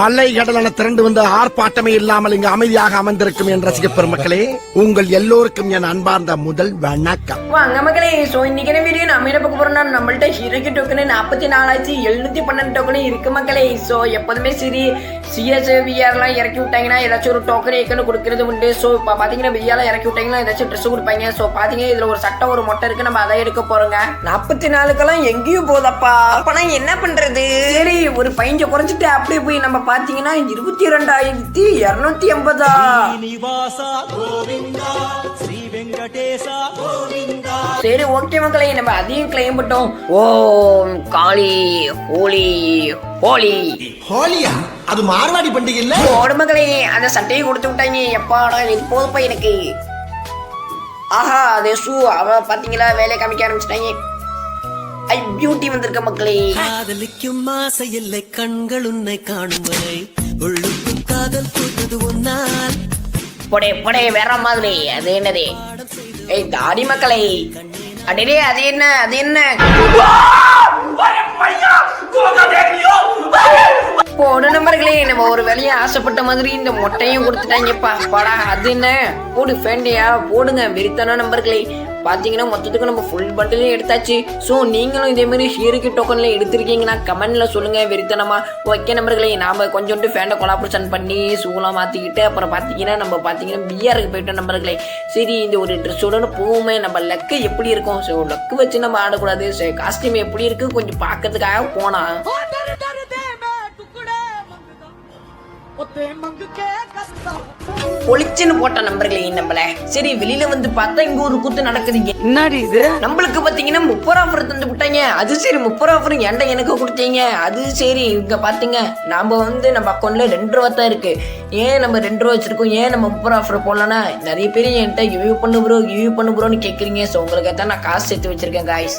அலை கடலான திரண்டு வந்த ஆர்ப்பாட்டமே இல்லாமல் இங்கு அமைதியாக அமர்ந்திருக்கும் என் ரசிக பெருமக்களே உங்கள் எல்லோருக்கும் என் அன்பார்ந்த முதல் வணக்கம். வாங்க மக்களே ஸோ இன்னைக்கான வீடியோ நம்ம என்ன பார்க்க போறோம்னா நம்மள்ட்ட ஹீரோக்கு டோக்கனு நாற்பத்தி நாலாயிரத்தி எழுநூத்தி பன்னெண்டு டோக்கனு இருக்கு மக்களே. ஸோ எப்போதுமே சரி சிஎஸ் எல்லாம் இறக்கி விட்டாங்கன்னா ஏதாச்சும் ஒரு டோக்கன் ஏக்கன்னு கொடுக்கறது உண்டு. ஸோ இப்போ பார்த்தீங்கன்னா பிஆர் இறக்கி விட்டாங்கன்னா ஏதாச்சும் ட்ரெஸ் கொடுப்பாங்க. ஸோ பார்த்தீங்கன்னா இதில் ஒரு சட்டை ஒரு மொட்டை இருக்கு. நம்ம அதை எடுக்க போறோங்க. நாற்பத்தி நாலுக்கெல்லாம் எங்கேயும் போதப்பா. அப்பனா என்ன பண்றது? சரி ஒரு பதினஞ்சு குறைஞ்சிட்டு அப்படியே போய் நம்ம பாத்தீங்கன்னா இருபத்தி ரெண்டாயிரத்தி இருநூத்தி எண்பதா? சரி ஓகே மக்களை நம்ம அதையும் கிளைம் பண்ணிட்டோம். ஓம் காளி ஹோலி ஹோலி. ஹோலியா? அது மார்வாடி பண்டிகை இல்ல? ஓடு அந்த சட்டையை கொடுத்து விட்டாங்க. எப்பாடா இது போதுப்பா எனக்கு. ஆஹா அது ஷூ அவ பாத்தீங்களா வேலையை காமிக்க ஆரம்பிச்சிட்டாங்க. ஐ பியூட்டி வந்திருக்க மக்களே. காதலிக்கும் ஆசை இல்லை கண்கள் உன்னை காணும் வரை. உள்ளுக்கும் காதல் கூட்டது உன்னால். பொடே பொடே வேற மாதிரி. அது என்னது? ஏய் தாடி மக்களே. அடடே அது என்ன அது என்ன? நண்பர்களே நம்ம ஒரு வேலையை ஆசைப்பட்ட மாதிரி இந்த மொட்டையும் கொடுத்துட்டாங்கப்பா. படா அது என்ன? போடு ஃபேண்டியா போடுங்க வெறித்தன நண்பர்களே பார்த்தீங்கன்னா மொத்தத்துக்கு நம்ம ஃபுல் பண்டிலையும் எடுத்தாச்சு. ஸோ நீங்களும் இதே மாதிரி ஹீரோக்கு டோக்கன்ல எடுத்திருக்கீங்கன்னா கமெண்ட்ல சொல்லுங்க வெறித்தனமா. ஓகே நம்பர்களே நாம கொஞ்சோண்டு ஃபேண்டை கொலாபரேஷன் பண்ணி சூலாம் மாற்றிக்கிட்டு அப்புறம் பார்த்தீங்கன்னா நம்ம பார்த்தீங்கன்னா பிஆருக்கு போயிட்டோம் நம்பர்களே சரி இந்த ஒரு ட்ரெஸ்ஸோட போகுமே நம்ம லக்கு எப்படி இருக்கும்? ஸோ லக்கு வச்சு நம்ம ஆடக்கூடாது. ஸோ காஸ்டியூம் எப்படி இருக்கு? கொஞ்சம் பார்க்கறதுக்காக போனா பொளிச்சுன்னு போட்ட நம்பர்களே நம்மள சரி வெளியில வந்து பார்த்தா இங்க ஒரு கூத்து நடக்குதுங்க என்னடி இது? நம்மளுக்கு பாத்தீங்கன்னா முப்பது ஆஃபர் தந்து விட்டாங்க. அது சரி முப்பது ஆஃபர் ஏன்டா எனக்கு கொடுத்தீங்க. அது சரி இங்க பாத்தீங்க. நாம வந்து நம்ம அக்கௌண்ட்ல ரெண்டு ரூபா தான் இருக்கு. ஏன் நம்ம ரெண்டு ரூபா வச்சிருக்கோம்? ஏன் நம்ம முப்பது ஆஃபர் போடலன்னா? நிறைய பேர் என்கிட்ட ரிவ்யூ பண்ணு ப்ரோ ரிவ்யூ பண்ணு ப்ரோன்னு கேக்குறீங்க. ஸோ உங்களுக்கு தான் நான் காசு சேர்த்து வச்சிருக்கேன் காய்ஸ்